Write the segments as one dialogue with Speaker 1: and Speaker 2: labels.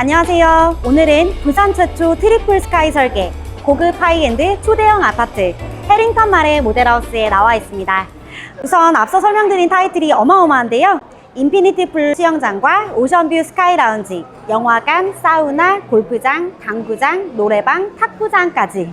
Speaker 1: 안녕하세요. 오늘은 부산 최초 트리플 스카이 설계 고급 하이엔드 초대형 아파트 해링턴 마레 모델하우스에 나와 있습니다. 우선 앞서 설명드린 타이틀이 어마어마한데요. 인피니티 풀 수영장과 오션뷰 스카이 라운지, 영화관, 사우나, 골프장, 당구장, 노래방, 탁구장까지.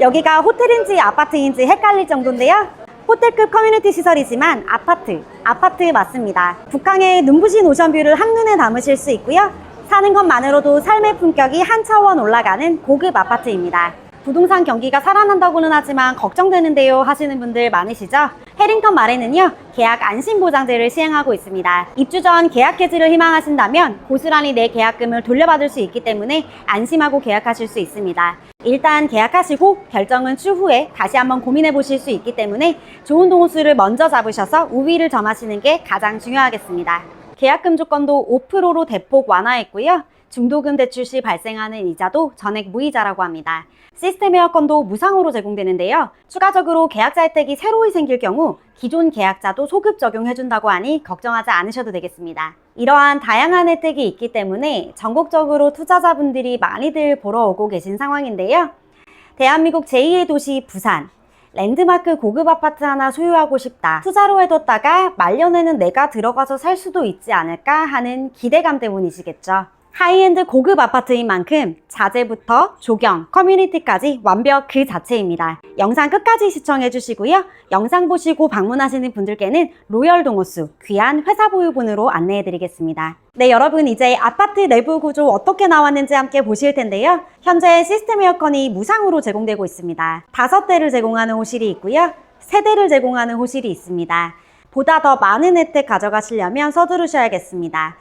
Speaker 1: 여기가 호텔인지 아파트인지 헷갈릴 정도인데요. 호텔급 커뮤니티 시설이지만 아파트, 아파트 맞습니다. 북한의 눈부신 오션뷰를 한눈에 담으실 수 있고요. 사는 것만으로도 삶의 품격이 한 차원 올라가는 고급 아파트입니다. 부동산 경기가 살아난다고는 하지만 걱정되는데요 하시는 분들 많으시죠? 해링턴 말에는요 계약 안심 보장제를 시행하고 있습니다. 입주 전 계약 해지를 희망하신다면 고스란히 내 계약금을 돌려받을 수 있기 때문에 안심하고 계약하실 수 있습니다. 일단 계약하시고 결정은 추후에 다시 한번 고민해 보실 수 있기 때문에 좋은 동호수를 먼저 잡으셔서 우위를 점하시는 게 가장 중요하겠습니다. 계약금 조건도 5%로 대폭 완화했고요. 중도금 대출 시 발생하는 이자도 전액 무이자라고 합니다. 시스템 에어컨도 무상으로 제공되는데요. 추가적으로 계약자 혜택이 새로이 생길 경우 기존 계약자도 소급 적용해준다고 하니 걱정하지 않으셔도 되겠습니다. 이러한 다양한 혜택이 있기 때문에 전국적으로 투자자분들이 많이들 보러 오고 계신 상황인데요. 대한민국 제2의 도시 부산. 랜드마크 고급 아파트 하나 소유하고 싶다. 투자로 해뒀다가 말년에는 내가 들어가서 살 수도 있지 않을까 하는 기대감 때문이시겠죠. 하이엔드 고급 아파트인 만큼 자재부터 조경, 커뮤니티까지 완벽 그 자체입니다. 영상 끝까지 시청해 주시고요. 영상 보시고 방문하시는 분들께는 로열 동호수 귀한 회사 보유분으로 안내해 드리겠습니다. 네, 여러분 이제 아파트 내부 구조 어떻게 나왔는지 함께 보실 텐데요. 현재 시스템 에어컨이 무상으로 제공되고 있습니다. 다섯 대를 제공하는 호실이 있고요. 세 대를 제공하는 호실이 있습니다. 보다 더 많은 혜택 가져가시려면 서두르셔야겠습니다.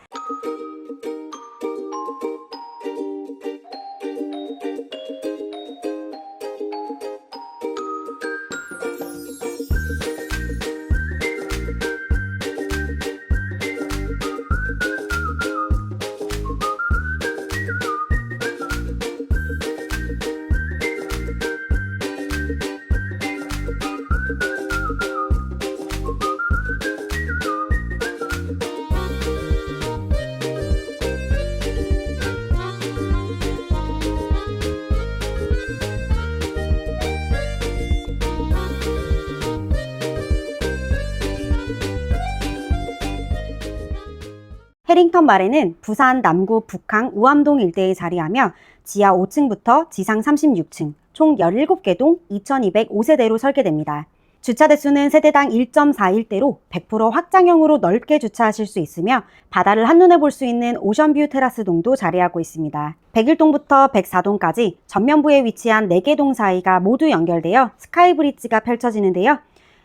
Speaker 1: 해링턴 마레는 부산 남구 북항 우암동 일대에 자리하며 지하 5층부터 지상 36층, 총 17개 동 2205세대로 설계됩니다. 주차 대수는 세대당 1.41대로 100% 확장형으로 넓게 주차하실 수 있으며 바다를 한눈에 볼 수 있는 오션뷰 테라스 동도 자리하고 있습니다. 101동부터 104동까지 전면부에 위치한 4개 동 사이가 모두 연결되어 스카이브리지가 펼쳐지는데요.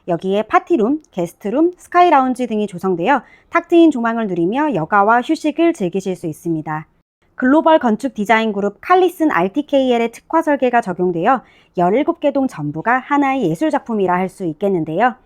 Speaker 1: 여기에 파티룸, 게스트룸, 스카이 라운지 등이 조성되어 탁 트인 조망을 누리며 여가와 휴식을 즐기실 수 있습니다. 글로벌 건축 디자인 그룹 칼리슨 RTKL의 특화 설계가 적용되어 17개 동 전부가 하나의 예술 작품이라 할 수 있겠는데요.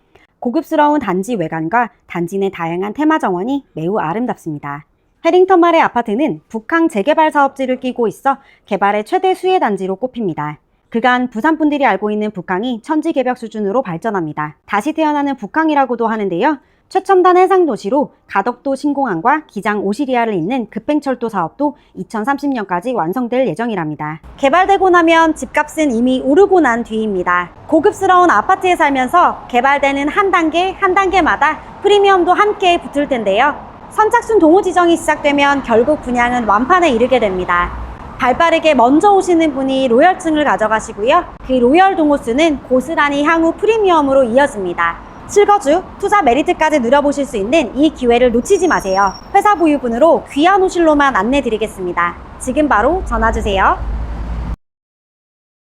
Speaker 1: 고급스러운 단지 외관과 단지 내 다양한 테마 정원이 매우 아름답습니다. 해링턴 말의 아파트는 북항 재개발 사업지를 끼고 있어 개발의 최대 수혜 단지로 꼽힙니다. 그간 부산 분들이 알고 있는 북항이 천지개벽 수준으로 발전합니다. 다시 태어나는 북항이라고도 하는데요. 최첨단 해상 도시로 가덕도 신공항과 기장 오시리아를 잇는 급행철도 사업도 2030년까지 완성될 예정이랍니다. 개발되고 나면 집값은 이미 오르고 난 뒤입니다. 고급스러운 아파트에 살면서 개발되는 한 단계 한 단계마다 프리미엄도 함께 붙을 텐데요. 선착순 동호 지정이 시작되면 결국 분양은 완판에 이르게 됩니다. 발빠르게 먼저 오시는 분이 로열층을 가져가시고요. 그 로열 동호수는 고스란히 향후 프리미엄으로 이어집니다. 실거주, 투자 메리트까지 누려보실 수 있는 이 기회를 놓치지 마세요. 회사 보유분으로 귀한 호실로만 안내 드리겠습니다. 지금 바로 전화 주세요.